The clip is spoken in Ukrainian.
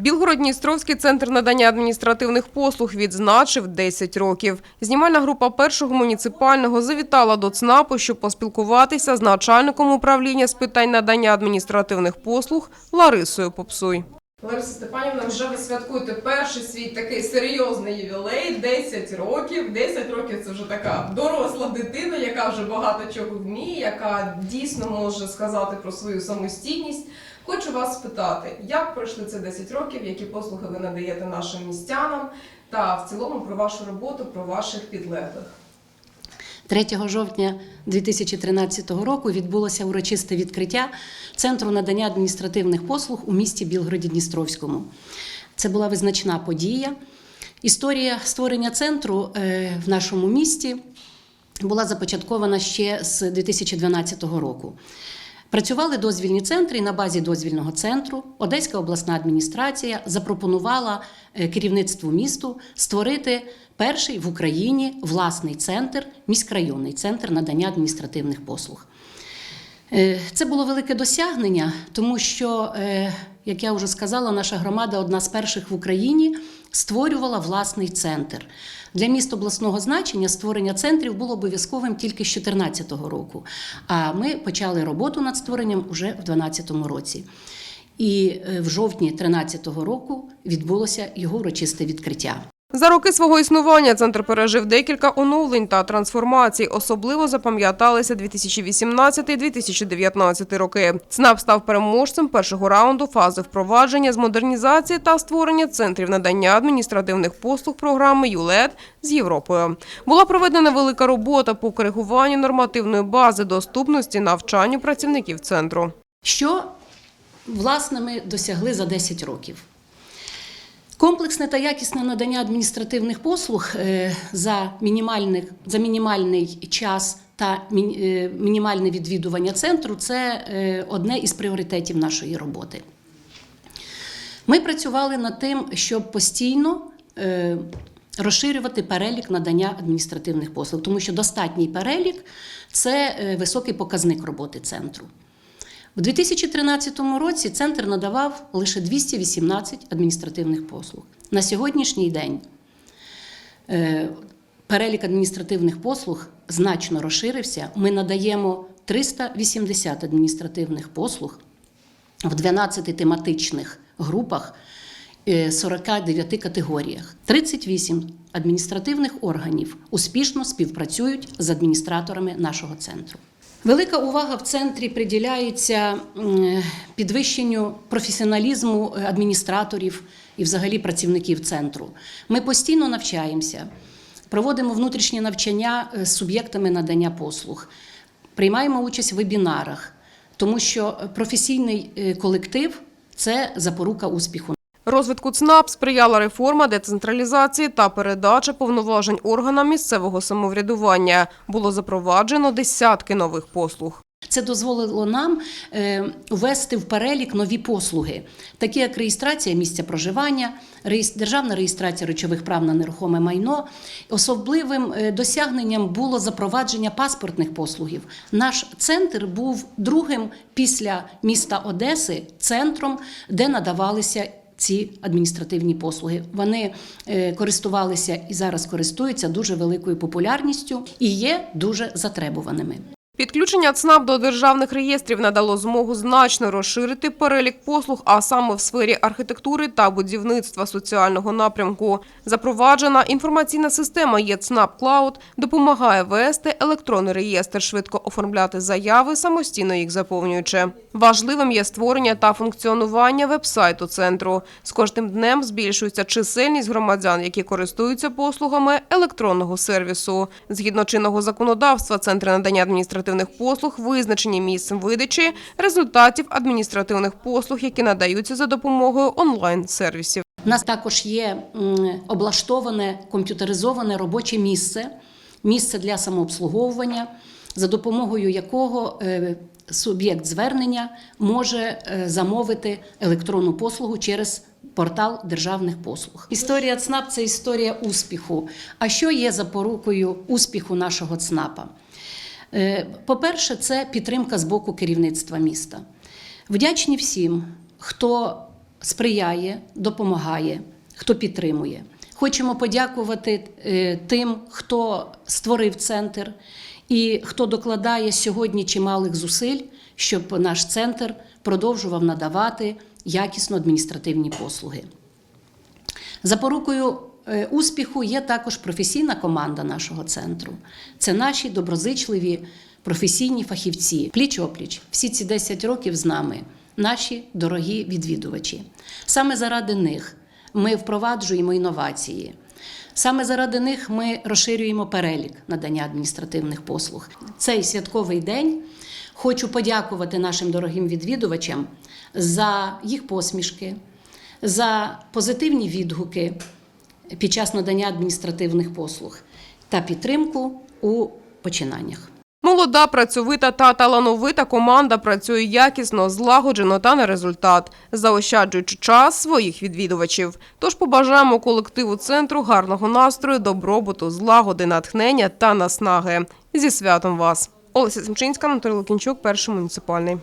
Білгород-Дністровський центр надання адміністративних послуг відзначив 10 років. Знімальна група першого муніципального завітала до ЦНАПу, щоб поспілкуватися з начальником управління з питань надання адміністративних послуг Ларисою Попсуй. Лариса Степанівна, вже ви святкуєте перший свій такий серйозний ювілей 10 років. 10 років це вже така доросла дитина, яка вже багато чого вміє, яка дійсно може сказати про свою самостійність. Хочу вас спитати, як пройшли ці 10 років, які послуги ви надаєте нашим містянам, та в цілому про вашу роботу, про ваших підлеглих. 3 жовтня 2013 року відбулося урочисте відкриття Центру надання адміністративних послуг у місті Білгороді-Дністровському. Це була визначна подія. Історія створення центру е, в нашому місті була започаткована ще з 2012 року. Працювали дозвільні центри, і на базі дозвільного центру Одеська обласна адміністрація запропонувала е, керівництву місту створити перший в Україні власний центр, міськрайонний центр надання адміністративних послуг. Е, Це було велике досягнення, тому що, е, як я вже сказала, наша громада одна з перших в Україні створювала власний центр. Для міст обласного значення створення центрів було обов'язковим тільки з 2014 року. А ми почали роботу над створенням уже в 2012 році. І е, в жовтні 2013 року відбулося його урочисте відкриття. За роки свого існування центр пережив декілька оновлень та трансформацій. Особливо запам'яталися 2018-2019 роки. ЦНАП став переможцем першого раунду фази впровадження з модернізації та створення центрів надання адміністративних послуг програми ЮЛЕД з Європою. Була проведена велика робота по коригуванню нормативної бази доступності навчанню працівників центру. Що власне ми досягли за 10 років? Комплексне та якісне надання адміністративних послуг е, за, мінімальних, за мінімальний час та е, мінімальне відвідування центру це е, одне із пріоритетів нашої роботи. Ми працювали над тим, щоб постійно розширювати перелік надання адміністративних послуг, тому що достатній перелік це високий показник роботи центру. У 2013 році центр надавав лише 218 адміністративних послуг. На сьогоднішній день е, перелік адміністративних послуг значно розширився. Ми надаємо 380 адміністративних послуг в 12 тематичних групах, е, 49 категоріях. 38 адміністративних органів успішно співпрацюють з адміністраторами нашого центру. Велика увага в центрі приділяється підвищенню професіоналізму е, адміністраторів і взагалі працівників центру. Ми постійно навчаємося, проводимо внутрішні навчання е, з суб'єктами надання послуг, приймаємо участь в вебінарах, тому що професійний е, колектив це запорука успіху. Розвитку ЦНАП сприяла реформа децентралізації та передача повноважень органам місцевого самоврядування. Було запроваджено десятки нових послуг. Це дозволило нам е, ввести в перелік нові послуги, такі як реєстрація місця проживання, державна реєстрація речових прав на нерухоме майно. Особливим е, досягненням було запровадження паспортних послугів. Наш центр був другим після міста Одеси центром, де надавалися. Ці адміністративні послуги вони е, користувалися і зараз користуються дуже великою популярністю і є дуже затребуваними. Підключення ЦНАП до державних реєстрів надало змогу значно розширити перелік послуг, а саме в сфері архітектури та будівництва соціального напрямку. Запроваджена інформаційна система ЄЦНАП Клауд допомагає вести електронний реєстр, швидко оформляти заяви, самостійно їх заповнюючи. Важливим є створення та функціонування вебсайту центру. З кожним днем збільшується чисельність громадян, які користуються послугами електронного сервісу. Згідно чинного законодавства, центри надання адміністративних послуг визначені місцем видачі результатів адміністративних послуг, які надаються за допомогою онлайн-сервісів. У нас також є облаштоване комп'ютеризоване робоче місце, місце для самообслуговування, за допомогою якого е, суб'єкт звернення може е, замовити електронну послугу через портал державних послуг. Історія ЦНАП це історія успіху. А що є запорукою успіху нашого ЦНАПа? Е, По-перше, це підтримка з боку керівництва міста. Вдячні всім, хто сприяє, допомагає, хто підтримує. Хочемо подякувати е, тим, хто створив центр і хто докладає сьогодні чималих зусиль, щоб наш центр продовжував надавати якісно адміністративні послуги. Запорукою успіху є також професійна команда нашого центру. Це наші доброзичливі професійні фахівці. Пліч-опліч. Всі ці 10 років з нами, наші дорогі відвідувачі. Саме заради них ми впроваджуємо інновації. Саме заради них ми розширюємо перелік надання адміністративних послуг. Цей святковий день хочу подякувати нашим дорогим відвідувачам за їх посмішки, за позитивні відгуки під час надання адміністративних послуг та підтримку у починаннях. Молода, працьовита та талановита команда працює якісно, злагоджено та на результат, заощаджуючи час своїх відвідувачів. Тож побажаємо колективу центру гарного настрою, добробуту, злагоди, натхнення та наснаги. Зі святом вас! Олеся Семчинська, Анатолій Лукінчук, перший муніципальний.